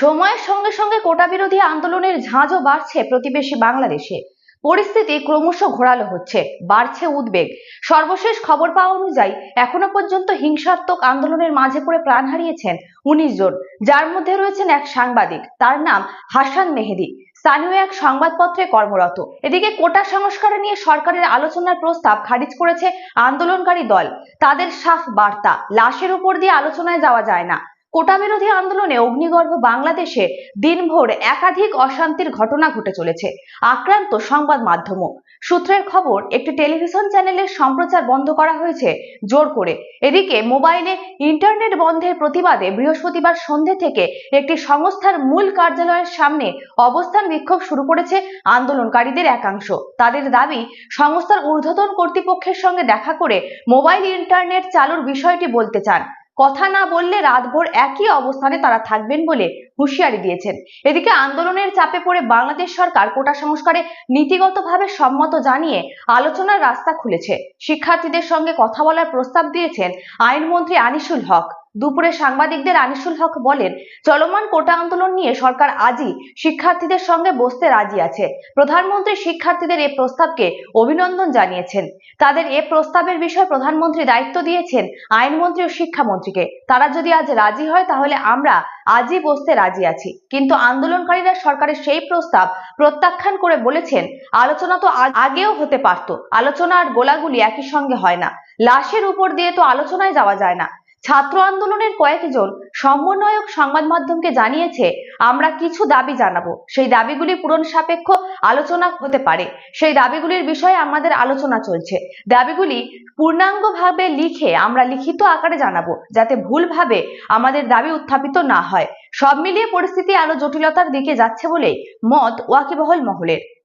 সময়ের সঙ্গে সঙ্গে কোটা বিরোধী আন্দোলনের ঝাঁজও বাড়ছে প্রতিবেশী বাংলাদেশে। পরিস্থিতি ক্রমশ ঘোরালো হচ্ছে, বাড়ছে উদ্বেগ। সর্বশেষ খবর পাওয়া অনুযায়ী, এখনও পর্যন্ত হিংসাত্মক আন্দোলনের মাঝে পড়ে প্রাণ হারিয়েছেন উনিশ জন, যার মধ্যে রয়েছেন এক সাংবাদিক। তার নাম হাসান মেহেদি। স্থানীয় এক সংবাদপত্রে কর্মরত। এদিকে কোটা সংস্কার নিয়ে সরকারের আলোচনার প্রস্তাব খারিজ করেছে আন্দোলনকারী দল। তাদের সাফ বার্তা, লাশের উপর দিয়ে আলোচনায় যাওয়া যায় না। কোটা বিরোধী আন্দোলনে অগ্নিগর্ভ বাংলাদেশে দিনভর একাধিক অশান্তির ঘটনা ঘটে চলেছে। আক্রান্ত সংবাদ মাধ্যমও। সূত্রের খবর, একটি টেলিভিশন চ্যানেলের সম্প্রচার বন্ধ করা হয়েছে জোর করে। এদিকে, মোবাইলে ইন্টারনেট বন্ধের প্রতিবাদে বৃহস্পতিবার সন্ধে থেকে একটি সংস্থার মূল কার্যালয়ের সামনে অবস্থান বিক্ষোভ শুরু করেছে আন্দোলনকারীদের একাংশ। তাদের দাবি, সংস্থার ঊর্ধ্বতন কর্তৃপক্ষের সঙ্গে দেখা করে মোবাইল ইন্টারনেট চালুর বিষয়টি বলতে চান। কথা না বললে রাতভর একই অবস্থানে তারা থাকবেন বলে হুঁশিয়ারি দিয়েছেন। এদিকে আন্দোলনের চাপে পড়ে বাংলাদেশ সরকার কোটা সংস্কারে নীতিগতভাবে সম্মত জানিয়ে আলোচনার রাস্তা খুলেছে। শিক্ষার্থীদের সঙ্গে কথা বলার প্রস্তাব দিয়েছেন আইনমন্ত্রী আনিসুল হক। দুপুরে সাংবাদিকদের আনিসুল হক বলেন, চলমান কোটা আন্দোলন নিয়ে সরকার আজই শিক্ষার্থীদের সঙ্গে বসতে রাজি আছে। প্রধানমন্ত্রী শিক্ষার্থীদের এই প্রস্তাবকে অভিনন্দন জানিয়েছেন। তাদের এ প্রস্তাবের বিষয়ে প্রধানমন্ত্রী দায়িত্ব দিয়েছেন আইনমন্ত্রী ও শিক্ষামন্ত্রীকে। তারা যদি আজ রাজি হয়, তাহলে আমরা আজই বসতে রাজি আছি। কিন্তু আন্দোলনকারীরা সরকারের সেই প্রস্তাব প্রত্যাখ্যান করে বলেছেন, আলোচনা তো আগেও হতে পারত। আলোচনা আর গোলাগুলি একই সঙ্গে হয় না। লাশের উপর দিয়ে তো আলোচনায় যাওয়া যায় না। ছাত্র আন্দোলনের কয়েকজন সমন্বয়ক সংবাদ মাধ্যমকে জানিয়েছে, আমরা কিছু দাবি জানাব। সেই দাবিগুলি পূরণ সাপেক্ষ আলোচনা হতে পারে। সেই দাবিগুলির বিষয়ে আমাদের আলোচনা চলছে। দাবিগুলি পূর্ণাঙ্গভাবে লিখে আমরা লিখিত আকারে জানাব, যাতে ভুলভাবে আমাদের দাবি উত্থাপিত না হয়। সব মিলিয়ে পরিস্থিতি আরও জটিলতার দিকে যাচ্ছে বলেই মত ওয়াকিবহল মহলের।